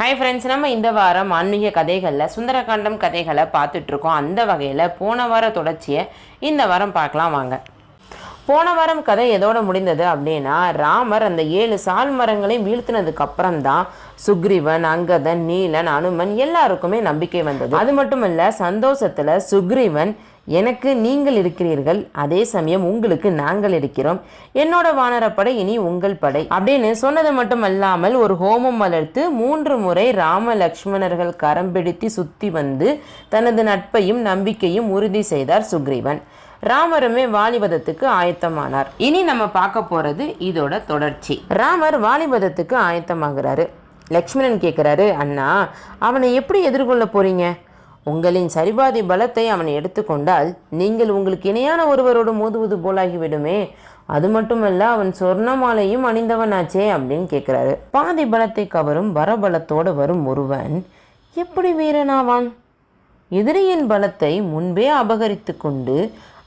Hi friends நம்ம இந்த வாரம் ஆன்மீக கதைகளில் சுந்தரகாண்டம் கதைகளை பார்த்துட்ருக்கோம் அந்த வகையில் போன வார தொடர்ச்சியை இந்த வாரம் பார்க்கலாம் வாங்க. போன வாரம் கதை எதோட முடிந்தது அப்படின்னா ராமர் அந்த ஏழு சால் மரங்களையும் வீழ்த்தினதுக்கு அப்புறம் தான் சுக்ரீவன் அங்கதன் நீலன் அனுமன் எல்லாருக்குமே நம்பிக்கை வந்தது. அது மட்டும் இல்ல சந்தோஷத்துல சுக்ரீவன் எனக்கு நீங்கள் இருக்கிறீர்கள் அதே சமயம் உங்களுக்கு நாங்கள் இருக்கிறோம். என்னோட வானரப்படை இனி உங்கள் படை. அப்படின்னு சொன்னது மட்டும் அல்லாமல் ஒரு ஹோமம் வளர்த்து மூன்று முறை ராம லக்ஷ்மணர்கள் கரம் பிடித்து சுத்தி வந்து தனது நட்பையும் நம்பிக்கையும் உறுதி செய்தார் சுக்ரீவன். ராமருமே வாலிபதத்துக்கு ஆயத்தமானார். இனி நம்ம பார்க்க போறது இதோட தொடர்ச்சி. ராமர் வாலிபதத்துக்கு ஆயத்தமாகிறாரு. லக்ஷ்மணன் கேட்குறாரு அண்ணா அவனை எப்படி எதிர்கொள்ள போறீங்க? உங்களின் சரிபாதி பலத்தை அவன் எடுத்துக்கொண்டால் நீங்கள் உங்களுக்கு இணையான ஒருவரோடு மோதுவது போலாகிவிடுமே. அது மட்டுமல்ல அவன் சொர்ணமாலையும் அணிந்தவனாச்சே அப்படின்னு கேட்குறாரு பாதி பலத்தை கவரும் வரபலத்தோடு வரும் ஒருவன் எப்படி வீரனாவான்? எதிரியின் பலத்தை முன்பே அபகரித்து கொண்டு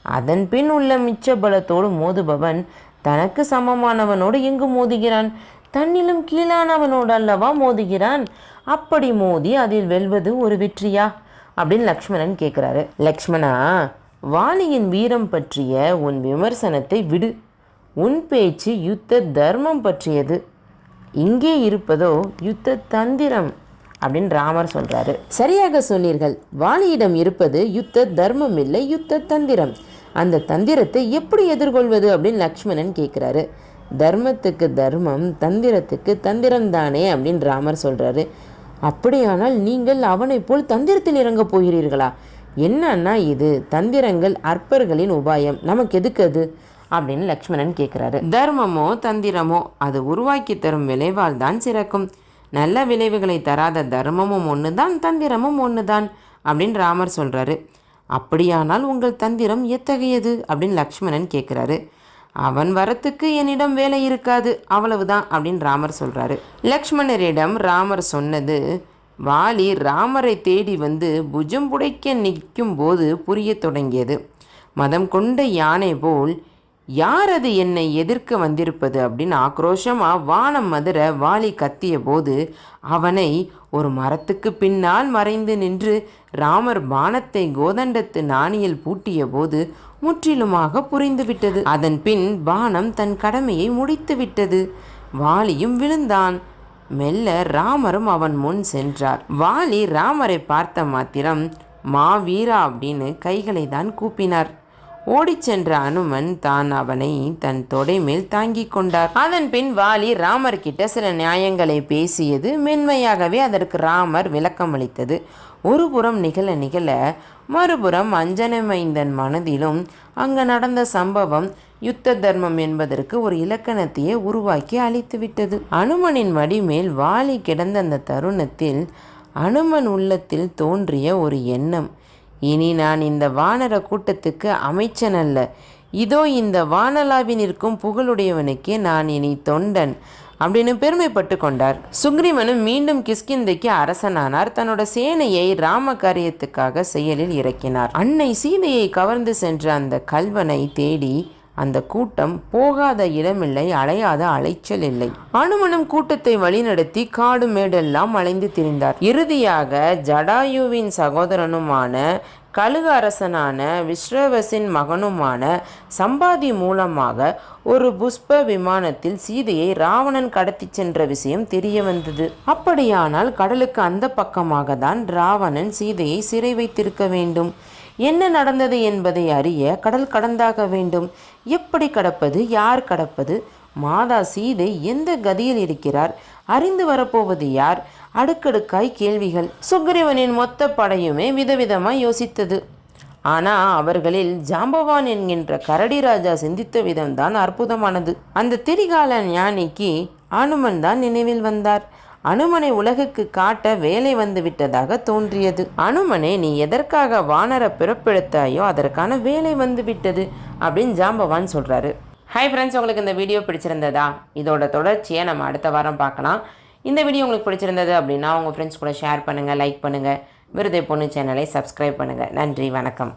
அதன் பின் உள்ள மிச்ச பலத்தோடு மோதுபவன் தனக்கு சமமானவனோடு எங்கு மோதுகிறான்? தன்னிலும் கீழானவனோடு அல்லவா மோதுகிறான்? அப்படி மோதி அதில் வெல்வது ஒரு வெற்றியா? அப்படின்னு லக்ஷ்மணன் கேட்குறாரு லக்ஷ்மணா வாலியின் வீரம் பற்றிய உன் விமர்சனத்தை விடு. உன் பேச்சு யுத்த தர்மம் பற்றியது. இங்கே இருப்பதோ யுத்த தந்திரம் அப்படின்னு ராமர் சொல்றாரு. சரியாக சொன்னீர்கள். வாலியிடம் இருப்பது யுத்த தர்மம் இல்லை யுத்த தந்திரம். அந்த தந்திரத்தை எப்படி எதிர்கொள்வது அப்படின்னு லக்ஷ்மணன் கேட்குறாரு தர்மத்துக்கு தர்மம் தந்திரத்துக்கு தந்திரம் தானே அப்படின்னு ராமர் சொல்கிறாரு அப்படியானால் நீங்கள் அவனைப் போல் தந்திரத்தில் இறங்க போகிறீர்களா? என்னன்னா இது தந்திரங்கள் அற்பர்களின் உபாயம். நமக்கு எதுக்கு அது? அப்படின்னு லக்ஷ்மணன் கேட்குறாரு தர்மமோ தந்திரமோ அது உருவாக்கி தரும் விளைவால் தான் சிறக்கும். நல்ல விளைவுகளை தராத தர்மமும் ஒன்று தான் தந்திரமும் ஒன்று தான் அப்படின்னு ராமர் சொல்கிறாரு அப்படியானால் உங்கள் தந்திரம் எத்தகையது? அப்படின்னு லக்ஷ்மணன் கேட்குறாரு. அவன் வரத்துக்கு என்னிடம் வேலை இருக்காது அவ்வளவுதான் அப்படின்னு ராமர் சொல்கிறாரு லக்ஷ்மணரிடம் ராமர் சொன்னது வாலி ராமரை தேடி வந்து புஜம் புடைக்க நிற்கும் போது புரிய தொடங்கியது. மதம் கொண்ட யானை போல் யார் அது என்னை எதிர்க்க வந்திருப்பது அப்படின்னு ஆக்ரோஷமாக வானம் மதுர வாலி கத்திய போது அவனை ஒரு மரத்துக்கு பின்னால் மறைந்து நின்று ராமர் பானத்தை கோதண்டத்து நாணியில் பூட்டிய போது முற்றிலுமாக புரிந்துவிட்டது. அதன் பின் பானம் தன் கடமையை முடித்து விட்டது. வாலியும் விழுந்தான். மெல்ல ராமரும் அவன் முன் சென்றார். வாலி ராமரை பார்த்த மாத்திரம் மாவீரா அப்படின்னு கைகளை தான் கூப்பினார். ஓடிச் சென்ற அனுமன் தான் அவனை தன் தொடை மேல் தாங்கிக் கொண்டார். அதன் பின் வாலி ராமர் கிட்ட சில நியாயங்களை பேசியது மென்மையாகவே அதற்கு ராமர் விளக்கம் அளித்தது ஒரு புறம் நிகழ நிகழ மறுபுறம் அஞ்சனமைந்தன் மனதிலும் அங்கு நடந்த சம்பவம் யுத்த தர்மம் என்பதற்கு ஒரு இலக்கணத்தையே உருவாக்கி அளித்துவிட்டது அனுமனின் மடிமேல் வாலி கிடந்த அந்த தருணத்தில் அனுமன் உள்ளத்தில் தோன்றிய ஒரு எண்ணம் இனி நான் இந்த வானர கூட்டத்துக்கு அமைச்சன் அல்ல. இதோ இந்த வானலாவி நிற்கும் புகழுடையவனுக்கே நான் இனி தொண்டன் அப்படின்னு பெருமைப்பட்டு கொண்டார். சுக்ரீவனும் மீண்டும் கிஷ்கிந்தைக்கு அரசனானார். தன்னோட சேனையை ராம காரியத்துக்காக செயலில் இறக்கினார். அன்னை சீதையை கவர்ந்து சென்ற அந்த கல்வனை தேடி அந்த கூட்டம் போகாத இடமில்லை அலையாத அலைச்சல் இல்லை. அனுமனும் கூட்டத்தை வழிநடத்தி காடு மேடெல்லாம் அலைந்து திரிந்தார். இறுதியாக ஜடாயுவின் சகோதரனுமான கழுகு அரசனான விஸ்ரவசின் மகனுமான சம்பாதி மூலமாக ஒரு புஷ்ப விமானத்தில் சீதையை ராவணன் கடத்தி சென்ற விஷயம் தெரிய வந்தது. அப்படியானால் கடலுக்கு அந்த பக்கமாக தான் ராவணன் சீதையை சிறை வைத்திருக்க வேண்டும். என்ன நடந்தது என்பதை அறிய கடல் கடந்தாக வேண்டும். எப்படி கடப்பது? யார் கடப்பது? மாதா சீதை எந்த கதியில் இருக்கிறார்? அறிந்து வரப்போவது யார்? அடுக்கடுக்காய் கேள்விகள். சுக்ரீவனின் மொத்த படையுமே விதவிதமாய் யோசித்தது. ஆனால் அவர்களில் ஜாம்பவான் என்கின்ற கரடி ராஜா சிந்தித்த விதம்தான் அற்புதமானது. அந்த திரிகால ஞானிக்கு ஆனுமன் தான் நினைவில் வந்தார். அனுமனை உலகுக்கு காட்ட வேலை வந்து விட்டதாக தோன்றியது. அனுமனே நீ எதற்காக வானர பிறப்பெடுத்தாயோ அதற்கான வேலை வந்து விட்டது அப்படின்னு ஜாம்பவான் சொல்கிறாரு ஹாய் ஃப்ரெண்ட்ஸ் உங்களுக்கு இந்த வீடியோ பிடிச்சிருந்ததா? இதோட தொடர்ச்சியை நம்ம அடுத்த வாரம் பார்க்கலாம். இந்த வீடியோ உங்களுக்கு பிடிச்சிருந்தது அப்படின்னா உங்கள் ஃப்ரெண்ட்ஸ் கூட ஷேர் பண்ணுங்கள் லைக் பண்ணுங்கள் விருதை பொண்ணு சேனலை சப்ஸ்கிரைப் பண்ணுங்கள் நன்றி வணக்கம்.